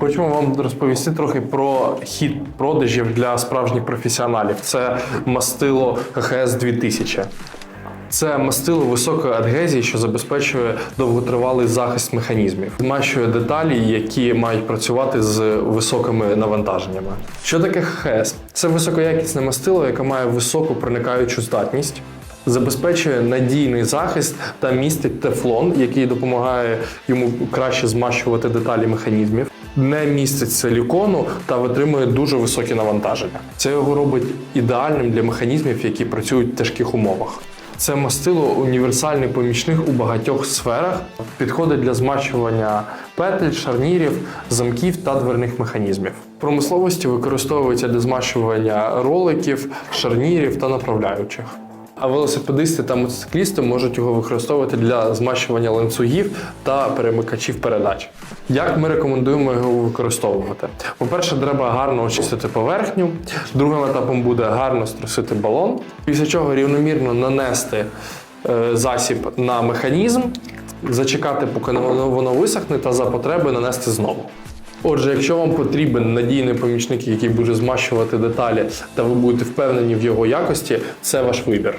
Хочемо вам розповісти трохи про хід продажів для справжніх професіоналів. Це мастило ХХС 2000. Це мастило високої адгезії, що забезпечує довготривалий захист механізмів, змащує деталі, які мають працювати з високими навантаженнями. Що таке ХХС? Це високоякісне мастило, яке має високу проникаючу здатність. Забезпечує надійний захист та містить тефлон, який допомагає йому краще змащувати деталі механізмів. Не містить силікону та витримує дуже високі навантаження. Це його робить ідеальним для механізмів, які працюють в тяжких умовах. Це мастило універсальний помічник у багатьох сферах, підходить для змащування петель, шарнірів, замків та дверних механізмів. В промисловості використовується для змащування роликів, шарнірів та направляючих. А велосипедисти та мотоциклісти можуть його використовувати для змащування ланцюгів та перемикачів передач. Як ми рекомендуємо його використовувати? По-перше, треба гарно очистити поверхню. Другим етапом буде гарно струсити балон, після чого рівномірно нанести е, засіб на механізм, зачекати, поки воно воно висохне, та за потреби нанести знову. Отже, якщо вам потрібен надійний помічник, який буде змащувати деталі, та ви будете впевнені в його якості, це ваш вибір.